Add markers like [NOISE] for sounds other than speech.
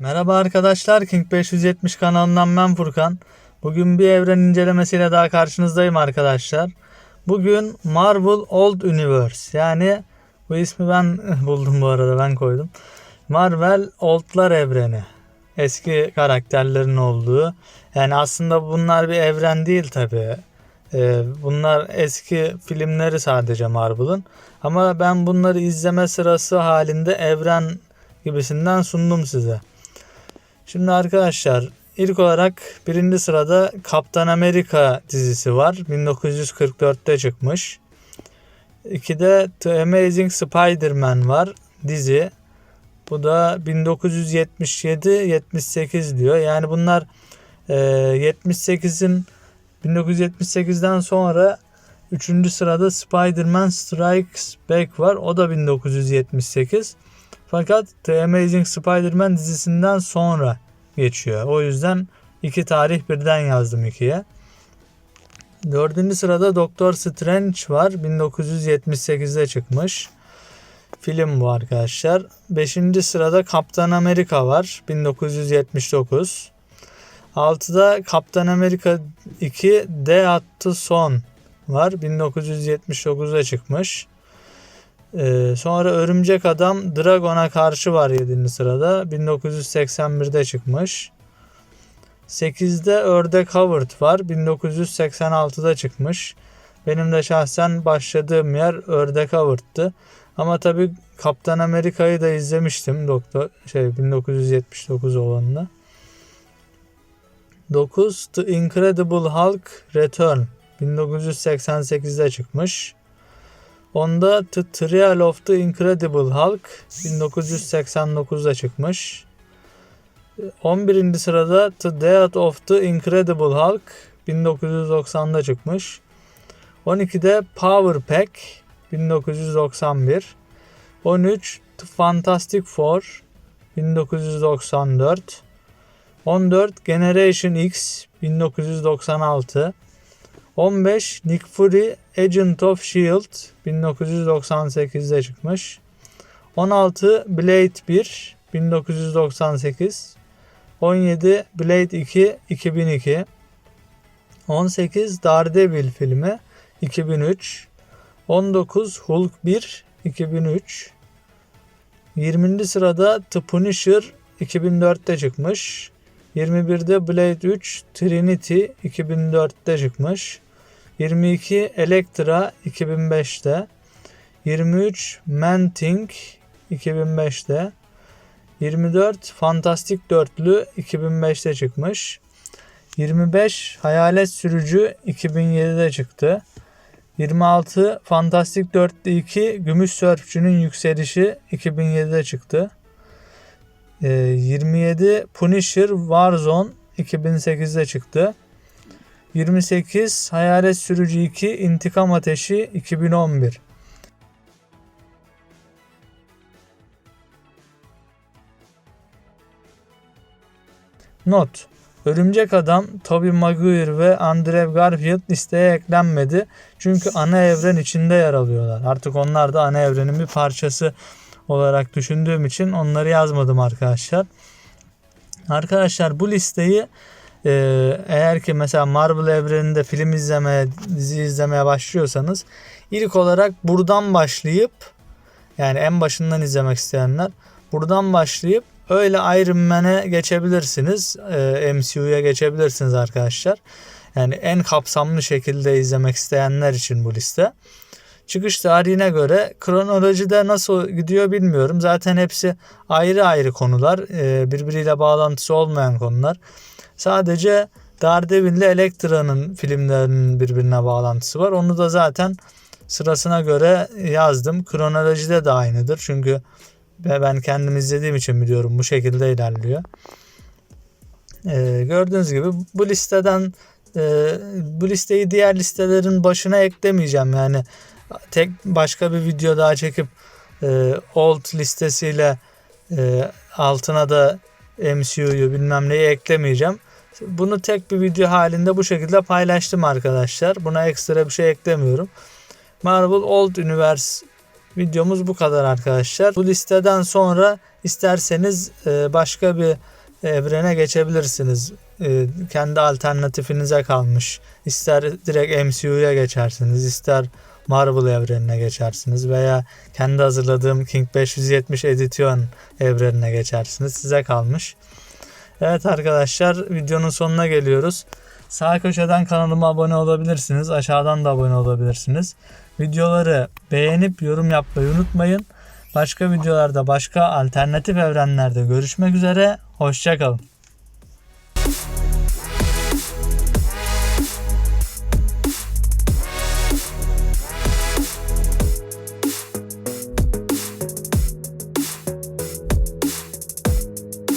Merhaba arkadaşlar, King 570 kanalından ben Furkan. Bugün bir evren incelemesiyle daha karşınızdayım arkadaşlar. Bugün Marvel Old Universe yani bu ismi ben [LAUGHS] buldum bu arada ben koydum. Marvel Oldlar evreni. Eski karakterlerin olduğu. Yani aslında bunlar bir evren değil tabi. bunlar eski filmleri sadece Marvel'ın. Ama ben bunları izleme sırası halinde evren gibisinden sundum size. Şimdi arkadaşlar ilk olarak birinci sırada Kaptan Amerika dizisi var. 1944'te çıkmış. İkide The Amazing Spider-Man var dizi. Bu da 1977-78 diyor. Yani bunlar e, 78'in 1978'den sonra 3. sırada Spider-Man Strikes Back var. O da 1978. Fakat The Amazing Spider-Man dizisinden sonra geçiyor. O yüzden iki tarih birden yazdım ikiye. Dördüncü sırada Doctor Strange var. 1978'de çıkmış. Film bu arkadaşlar. Beşinci sırada Kaptan Amerika var. 1979. Altıda Kaptan Amerika 2 D Attı Son var. 1979'da çıkmış. Ee, sonra Örümcek Adam Dragon'a karşı var 7. sırada. 1981'de çıkmış. 8'de Ördek Howard var. 1986'da çıkmış. Benim de şahsen başladığım yer Ördek Howard'tı. Ama tabi Kaptan Amerika'yı da izlemiştim. Doktor şey 1979 olanını. 9 The Incredible Hulk Return 1988'de çıkmış. Onda The Trial of the Incredible Hulk 1989'da çıkmış. 11. sırada The Death of the Incredible Hulk 1990'da çıkmış. 12'de Power Pack 1991. 13 The Fantastic Four 1994. 14 Generation X 1996. 15 Nick Fury Agent of S.H.I.E.L.D. 1998'de çıkmış. 16 Blade 1 1998. 17 Blade 2 2002. 18 Daredevil filmi 2003. 19 Hulk 1 2003. 20. sırada The Punisher 2004'te çıkmış. 21'de Blade 3 Trinity 2004'te çıkmış. 22 Elektra 2005'te. 23 Man-Thing 2005'te. 24 Fantastik Dörtlü 2005'te çıkmış. 25 Hayalet Sürücü 2007'de çıktı. 26 Fantastik Dörtlü 2 Gümüş Sörfçünün Yükselişi 2007'de çıktı. 27 Punisher Warzone 2008'de çıktı. 28 Hayalet Sürücü 2 İntikam Ateşi 2011. Not Örümcek Adam, Tobey Maguire ve Andrew Garfield listeye eklenmedi. Çünkü ana evren içinde yer alıyorlar. Artık onlar da ana evrenin bir parçası olarak düşündüğüm için onları yazmadım arkadaşlar. Arkadaşlar bu listeyi e, eğer ki mesela Marvel evreninde film izlemeye, dizi izlemeye başlıyorsanız ilk olarak buradan başlayıp yani en başından izlemek isteyenler buradan başlayıp öyle Iron Man'e geçebilirsiniz. E, MCU'ya geçebilirsiniz arkadaşlar. Yani en kapsamlı şekilde izlemek isteyenler için bu liste. Çıkış tarihine göre kronolojide nasıl gidiyor bilmiyorum. Zaten hepsi ayrı ayrı konular. E, birbiriyle bağlantısı olmayan konular. Sadece Daredevil ile Elektra'nın filmlerinin birbirine bağlantısı var. Onu da zaten sırasına göre yazdım. Kronolojide de aynıdır. Çünkü ben kendim izlediğim için biliyorum bu şekilde ilerliyor. Ee, gördüğünüz gibi bu listeden e, bu listeyi diğer listelerin başına eklemeyeceğim. Yani tek başka bir video daha çekip e, old listesiyle e, altına da MCU'yu bilmem neyi eklemeyeceğim. Bunu tek bir video halinde bu şekilde paylaştım arkadaşlar. Buna ekstra bir şey eklemiyorum. Marvel Old Universe videomuz bu kadar arkadaşlar. Bu listeden sonra İsterseniz e, başka bir evrene geçebilirsiniz. E, kendi alternatifinize kalmış. İster direkt MCU'ya geçersiniz, ister Marvel evrenine geçersiniz veya kendi hazırladığım King 570 Edition evrenine geçersiniz. Size kalmış. Evet arkadaşlar videonun sonuna geliyoruz. Sağ köşeden kanalıma abone olabilirsiniz. Aşağıdan da abone olabilirsiniz. Videoları beğenip yorum yapmayı unutmayın. Başka videolarda başka alternatif evrenlerde görüşmek üzere. Hoşçakalın.